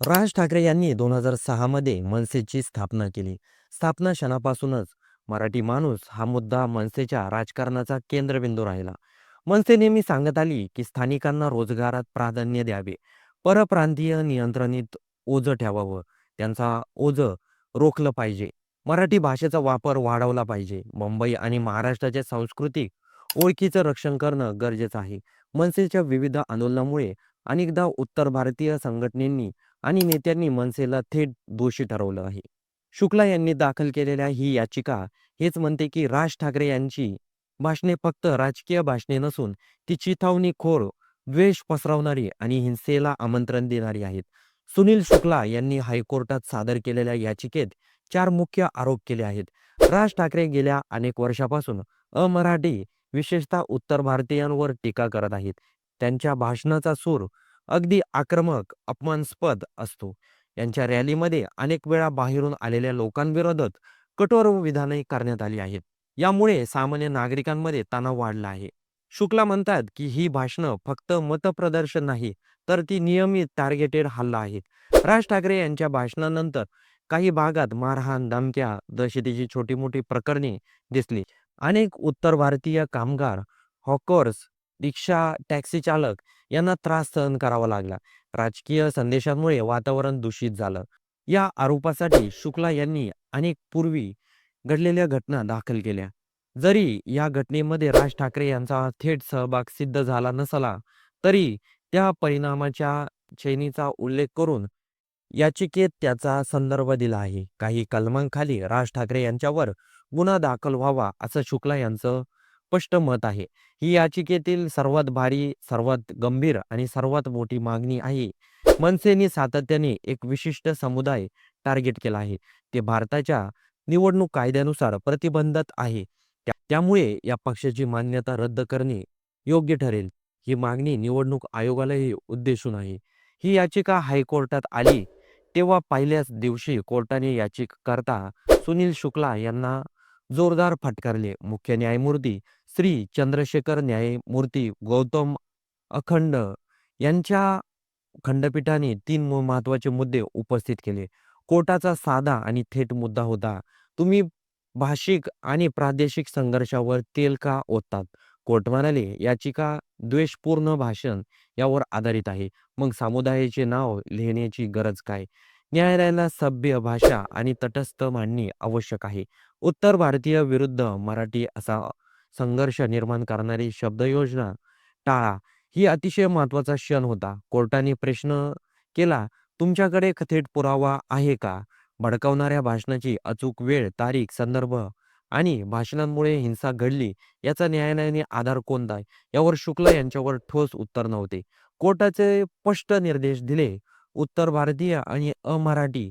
राज ठाकरे यांनी दोन हजार सहामध्ये मनसेची स्थापना केली. स्थापना क्षणापासूनच मराठी माणूस हा मुद्दा मनसेच्या राजकारणाचा केंद्रबिंदू राहिला. मनसे नेहमी सांगत आली की स्थानिकांना रोजगारात प्राधान्य द्यावे, परप्रांतीय नियंत्रणात ओझं ठेवावं, त्यांचा ओझं रोखलं पाहिजे, मराठी भाषेचा वापर वाढवला पाहिजे, मुंबई आणि महाराष्ट्राच्या सांस्कृतिक ओळखीचं रक्षण करणं गरजेचं आहे. मनसेच्या विविध आंदोलनामुळे अनेकदा उत्तर भारतीय संघटनेनी आणि नेत्यांनी मनसेला थेट दोषी ठरवलं आहे. शुक्ला यांनी दाखल केलेल्या ही याचिका हेच म्हणते की राज ठाकरे यांची भाषणे फक्त राजकीय भाषणे नसून ती चिथावणीखोर, द्वेष पसरवणारी आणि हिंसेला आमंत्रण देणारी आहेत. सुनील शुक्ला यांनी हायकोर्टात सादर केलेल्या याचिकेत चार मुख्य आरोप केले आहेत. राज ठाकरे गेल्या अनेक वर्षापासून अमराठी, विशेषतः उत्तर भारतीयांवर टीका करत आहेत. त्यांच्या भाषणाचा सूर अगदी आक्रमक, अपमानास्पद असतो. यांच्या रॅलीमध्ये अनेक वेळा बाहेरून आलेल्या लोकांविरोधात कठोर विधाने करण्यात आली आहेत. यामुळे सामान्य नागरिकांमध्ये तणाव वाढला आहे. शुक्ला म्हणतात की ही भाषणं फक्त मतप्रदर्शन नाही, तर ती नियमित टार्गेटेड हल्ला आहेत. राज ठाकरे यांच्या भाषणानंतर काही भागात मारहाण, धमक्या, दहशतीची छोटी-मोठी प्रकरणे दिसली. अनेक उत्तर भारतीय कामगार, हॉकर्स, रिक्षा, टॅक्सी चालक यांना त्रास सहन करावा लागला. राजकीय संदेशांमुळे वातावरण दूषित झालं. या आरोपासाठी शुक्ला यांनी अनेक पूर्वी घडलेल्या घटना दाखल केल्या. जरी या घटनेमध्ये राज ठाकरे यांचा थेट सहभाग सिद्ध झाला नसला, तरी त्या परिणामाच्या श्रेणीचा उल्लेख करून याचिकेत त्याचा संदर्भ दिला आहे. काही कलमांखाली राज ठाकरे यांच्यावर गुन्हा दाखल व्हावा असं शुक्ला यांचं स्पष्ट मत आहे. ही याचिकेतील सर्वात भारी, सर्वात गंभीर आणि सर्वात मोठी मागणी आहे. मनसेने सातत्याने एक विशिष्ट समुदाय टार्गेट केला आहे. ते भारताच्या निवडणूक कायद्यानुसार प्रतिबंधित आहे. त्यामुळे या पक्षाची मान्यता रद्द करणे योग्य ठरेल. ही मागणी निवडणूक आयोगालाही उद्देशून आहे. ही याचिका हायकोर्टात आली तेव्हा पहिल्याच दिवशी कोर्टाने याचिकाकर्ता सुनील शुक्ला यांना जोरदार फटकारले. मुख्य न्यायमूर्ती श्री चंद्रशेखर, न्यायमूर्ती गौतम अखंड यांच्या खंडपीठाने तीन महत्त्वाचे मुद्दे उपस्थित केले. कोर्टाचा साधा आणि थेट मुद्दा होता, तुम्ही भाषिक आणि प्रादेशिक संघर्षावर तेल का ओततात? कोर्ट म्हणाले, याचिका द्वेषपूर्ण भाषण यावर आधारित आहे. मग समुदायाचे नाव लिहिण्याची गरज काय? न्यायालयाला सभ्य भाषा आणि तटस्थ मांडणी आवश्यक आहे. उत्तर भारतीय विरुद्ध मराठी असा संघर्ष निर्माण करणारी शब्दयोजना टाळा. ही अतिशय महत्त्वाचा क्षण होता. कोर्टाने प्रश्न केला, तुमच्याकडे थेट पुरावा आहे का? भडकावणाऱ्या भाषणाची अचूक वेळ, तारीख, संदर्भ आणि भाषणांमुळे हिंसा घडली याचा न्यायालयाने आधार कोणता? यावर शुक्ला यांच्यावर ठोस उत्तर नव्हते. कोर्टाचे स्पष्ट निर्देश दिले, उत्तर भारतीय आणि अमराठी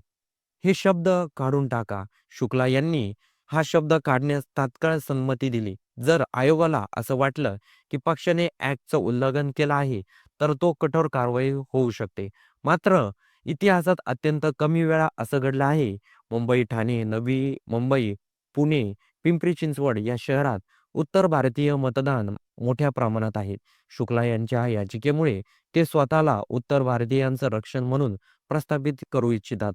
हे शब्द काढून टाका. शुक्ला यांनी हा शब्द काढण्यास तात्काळ संमती दिली. जर आयोगाला असं वाटलं की पक्षाने ऍक्टचं उल्लंघन केलं आहे, तर तो कठोर कारवाई होऊ शकते. मात्र इतिहासात अत्यंत कमी वेळा असं घडलं आहे. मुंबई, ठाणे, नवी मुंबई, पुणे, पिंपरी-चिंचवड या शहरात उत्तर भारतीय मतदान मोठ्या प्रमाणात आहेत शुक्ला यांच्या याचिकेमुळे ते स्वतःला उत्तर भारतीयांचं रक्षण म्हणून प्रस्थापित करू इच्छितात.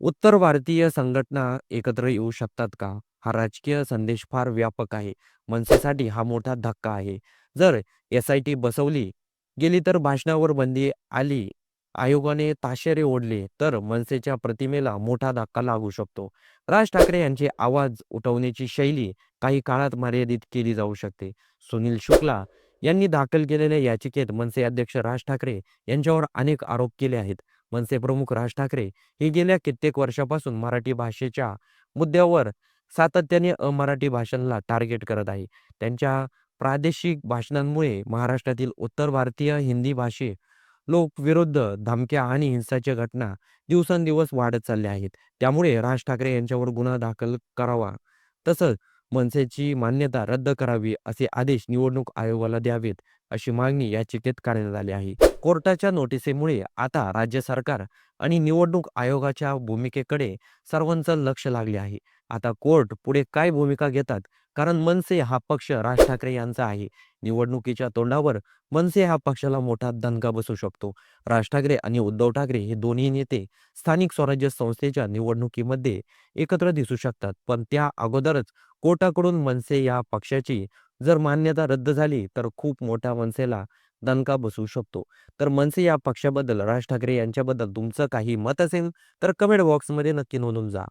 उत्तर भारतीय संघटना एकत्र येऊ शकतात का? हा राजकीय संदेश फार व्यापक आहे. मनसेसाठी हा मोठा धक्का आहे. जर एस-आय-टी बसवली गेली तर भाषणावर बंदी आली, आयोगाने ताशेरे ओढले तर मनसेच्या प्रतिमेला मोठा धक्का लागू शकतो. राज ठाकरे यांचे आवाज उठवण्याची शैली काही काळात मर्यादित केली जाऊ शकते. सुनील शुक्ला यांनी दाखल केलेल्या याचिकेत मनसे अध्यक्ष राज ठाकरे यांच्यावर अनेक आरोप केले आहेत. मनसे प्रमुख राज ठाकरे हे गेल्या कित्येक वर्षापासून मराठी भाषेच्या मुद्द्यावर सातत्याने अमराठी भाषांना टार्गेट करत आहे. त्यांच्या प्रादेशिक भाषणांमुळे महाराष्ट्रातील उत्तर भारतीय हिंदी भाषे लोक विरुद्ध धमक्या आणि हिंसाच्या घटना दिवसेंदिवस वाढत चालल्या आहेत. त्यामुळे राज ठाकरे यांच्यावर गुन्हा दाखल करावा, तसंच मनसेची मान्यता रद्द करावी असे आदेश निवडणूक आयोगाला द्यावेत, अशी मागणी याचिकेत करण्यात आली आहे. कोर्टाच्या नोटीसीमुळे आता राज्य सरकार आणि निवडणूक आयोगाच्या भूमिकेकडे सर्वांचं लक्ष लागले आहे. आता कोर्ट पुढे काय भूमिका घेतात, कारण मनसे हा पक्ष राज ठाकरे यांचा आहे. निवडणुकीच्या तोंडावर मनसे हा पक्षाला मोठा दणका बसू शकतो. राज ठाकरे आणि उद्धव ठाकरे हे दोन्ही नेते स्थानिक स्वराज्य संस्थेच्या निवडणुकीमध्ये एकत्र दिसू शकतात. पण त्या अगोदरच कोर्टाकडून मनसे या पक्षाची जर मान्यता रद्द झाली तर खूप मोठ्या मनसेला दणका बसू शकतो. तर मनसे या पक्षाबद्दल राज ठाकरे यांच्याबद्दल तुमचं काही मत असेल तर कमेंट बॉक्समध्ये नक्की नोंदवून जा.